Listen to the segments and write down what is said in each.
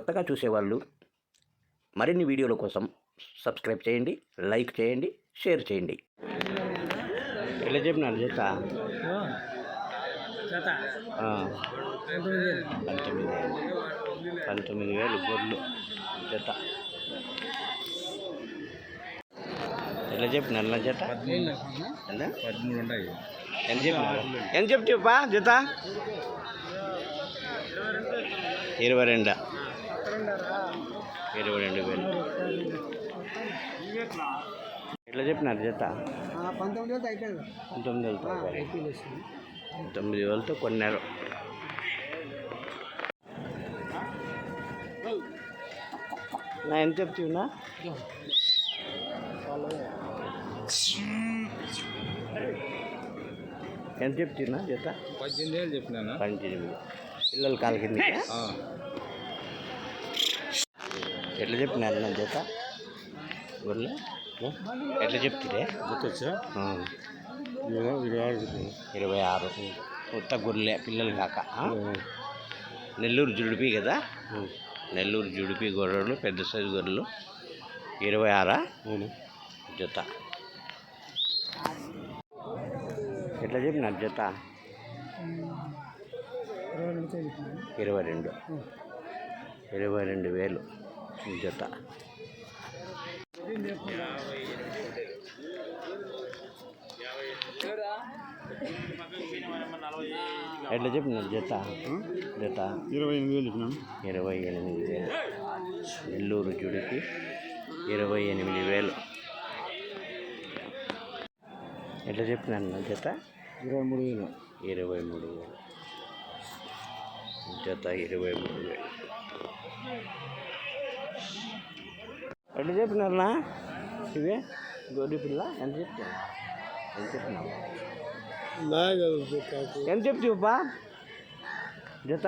కొత్తగా చూసేవాళ్ళు మరిన్ని వీడియోల కోసం సబ్స్క్రైబ్ చేయండి లైక్ చేయండి షేర్ చేయండి. ఎలా చెప్పినారు జత? జత. ఆ, పంతొమ్మిది వేలు. పంతొమ్మిది వేలు. గొర్రెలు జత. ఎలా చెప్పినారు నా జత? పద్మూడు. ఎంత చెప్పినారు? ఎంత చెప్తావా జత. ఇరవై రెండు. ఇరవై రెండు వేలు. ఎట్లా చెప్పినారు జత? పంతొమ్మిది వేలు అయిపోయింది. పంతొమ్మిది వేలతో తొమ్మిది వేలతో కొన్నారు. నా ఎంత చెప్తున్నా? ఎంత చెప్తున్నా జత? పద్దెనిమిది వేలు చెప్పినాను? పద్దెనిమిది. పిల్లలు కాలు కింద ఎట్లా చెప్పినారు నా జత? గొర్రెలు ఎట్లా చెప్తుందే గుర్తొచ్చా. ఇరవై ఆరు ఇరవై ఆరు. కొత్త గొర్రెలే పిల్లలు కాక? నెల్లూరు జుడిపి కదా? నెల్లూరు జుడిపి గొర్రెలు పెద్ద సైజు గొర్రెలు. ఇరవై ఆరా? జత. ఎట్లా చెప్పినారు జత? ఇరవై రెండు. ఇరవై రెండు వేలు. జత ఎట్లా చెప్పినారు జత? జత? ఇరవై ఎనిమిది వేలు ఇరవై ఎనిమిది వేలు. నెల్లూరు జుడికి ఇరవై ఎనిమిది వేలు. ఎట్లా చెప్పినాను నా జత? ఇరవై మూడు వేలు. ఇరవై మూడు వేలు. జత ఇరవై మూడు వేలు. ఎట్లా చెప్పినారనా ఇవే? గొడ్డి పిల్ల ఎంత చెప్తాను ఎంత చెప్పినావు? బాగా ఎంత చెప్తావుపా జత?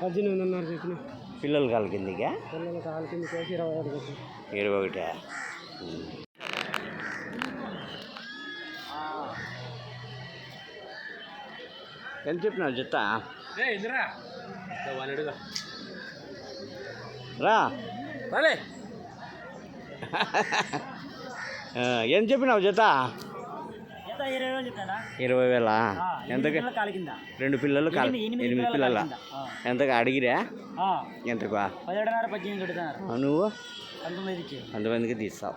పద్దెనిమిదిన్నర చెప్పిన పిల్లలు కాల కిందికా? పిల్లలు కాలు కింద చేసి ఇరవై చెప్పిన ఇరవై ఒకటా. ఎంత చెప్పినావు జత? ఎదురా రా. రాలే. ఎంత చెప్పినావు జత? ఇరవై వేలు ఎంతకి? కింద రెండు పిల్లలు ఎనిమిది పిల్లల ఎంతగా అడిగిరా? ఎంతకు నువ్వు? అంతమందికి తీస్తావు.